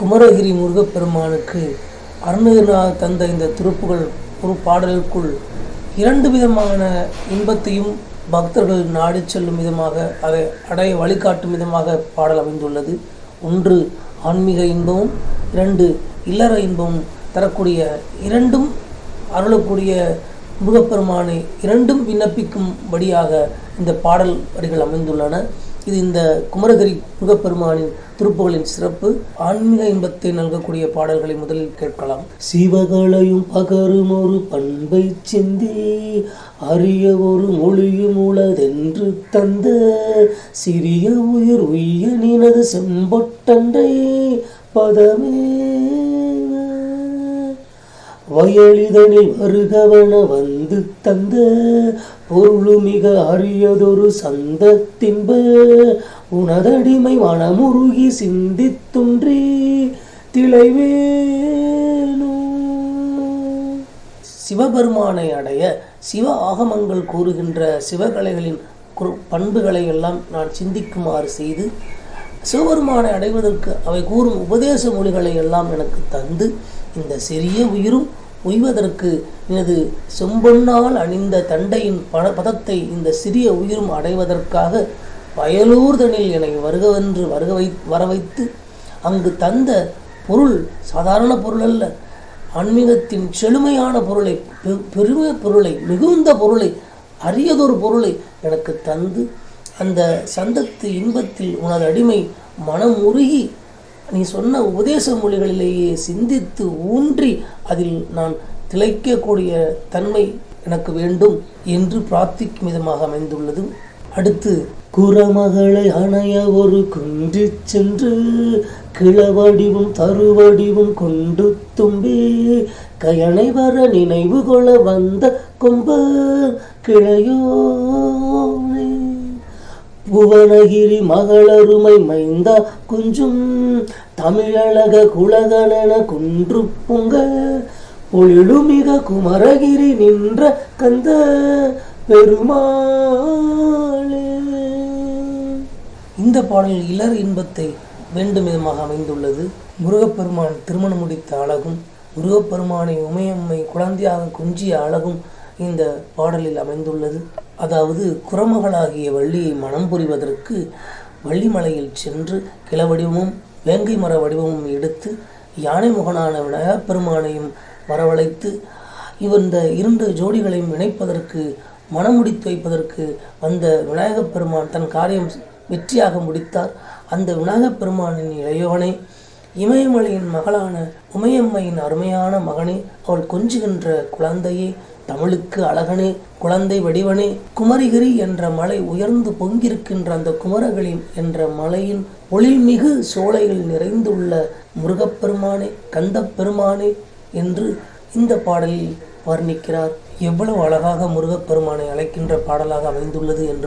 குமரகிரி முருகப்பெருமானுக்கு அருணகிரிநாதர் தந்த இந்த திருப்புகள் ஒரு பாடலுக்குள் இரண்டு விதமான இன்பத்தையும் பக்தர்கள் நாடி செல்லும் விதமாக அதை அடைய வழிகாட்டும் விதமாக பாடல் அமைந்துள்ளது. ஒன்று ஆன்மீக இன்பமும் இரண்டு இல்லற இன்பமும் தரக்கூடிய இரண்டும் அருளக்கூடிய முருகப்பெருமானை இரண்டும் விண்ணப்பிக்கும்படியாக இந்த பாடல் வரிகள் அமைந்துள்ளன. இது இந்த குமரகிரி முகப்பெருமானின் திருப்புகளின் சிறப்பு. ஆன்மீக இன்பத்தை நல்கக்கூடிய பாடல்களை முதலில் கேட்கலாம். சிவகளையும் பகரும் ஒரு பண்பை சிந்தி அரிய ஒரு மொழியும் உளதென்று தந்த சிறிய உயிர் உய்ய நினது செம்பொட்டன்றை பதமே. வயலிதனில் வருகவன வந்து தந்த பொருளு மிக அரியதொரு சந்தத்தின்ப உனதடிமை மனமுருகி சிந்தித்துன்றி திளைவேனோ. சிவபெருமானை அடைய சிவ ஆகமங்கள் கூறுகின்ற சிவகலைகளின் குரு பண்புகளை எல்லாம் நான் சிந்திக்குமாறு செய்து சிவபெருமானை அடைவதற்கு அவை கூறும் உபதேச மொழிகளை எல்லாம் எனக்கு தந்து இந்த சிறிய உயிரும் உய்வதற்கு எனது செம்பொன்னால் அணிந்த தண்டையின் பண பதத்தை இந்த சிறிய உயிரும் அடைவதற்காக வயலூர்தனில் என்னை வருகவென்று வருக வை வர வைத்து அங்கு தந்த பொருள் சாதாரண பொருள் அல்ல. ஆன்மீகத்தின் செழுமையான பொருளை பெருமை பொருளை மிகுந்த பொருளை அரியதொரு பொருளை எனக்கு தந்து அந்த சந்தத்து இன்பத்தில் உனது அடிமை மனம் உருகி நீ சொன்ன உபதேச மொழிகளிலேயே சிந்தித்து ஊன்றி அதில் நான் திளைக்கக்கூடிய தன்மை எனக்கு வேண்டும் என்று பிரார்த்திக்கும் விதமாக அமைந்துள்ளது. அடுத்து குரமகளை அணைய ஒரு குன்று சென்று கிளவடிவும் தருவடிவும் கொண்டு தும்பி கயனை வர நினைவு கொள்ள வந்த கொம்ப கிளையோ புவனகிரி மகளருமை மைந்தா குஞ்சும் தமிழழக குலகனென குன்று பொங்க பொழிலுமிக குமரகிரி நின்ற கந்த பெருமாளே. இந்த பாடல் இளர் இன்பத்தை வேண்டும் விதமாக அமைந்துள்ளது. முருகப்பெருமான் திருமணம் முடித்த அழகும் முருகப்பெருமானை உமையம்மை குழந்தையாக குஞ்சிய அழகும் இந்த பாடலில் அமைந்துள்ளது. அதாவது குரமகளாகிய வள்ளியை மனம் புரிவதற்கு வள்ளிமலையில் சென்று கிளவடிவமும் வேங்கை மர வடிவமும் எடுத்து யானை முகனான விநாயகப் பெருமானையும் வரவழைத்து இவர் இந்த இரண்டு ஜோடிகளையும் இணைப்பதற்கு மனமுடித்து வைப்பதற்கு வந்த விநாயகப் பெருமான் தன் காரியம் வெற்றியாக முடித்தார். அந்த விநாயகப் பெருமானின் இளையவனே இமயமலையின் மகளான உமையம்மையின் அருமையான மகனே அவள் கொஞ்சுகின்ற குழந்தையே தமிழுக்கு அழகனே குழந்தை வடிவனே குமரிகிரி என்ற மலை உயர்ந்து பொங்கியிருக்கின்ற அந்த குமரகளின் என்ற மலையின் ஒளிமிகு சோலைகள் நிறைந்துள்ள முருகப்பெருமானே கந்தப் பெருமானே என்று இந்த பாடலில் வர்ணிக்கிறார். எவ்வளவு அழகாக முருகப்பெருமானை அழைக்கின்ற பாடலாக அமைந்துள்ளது என்று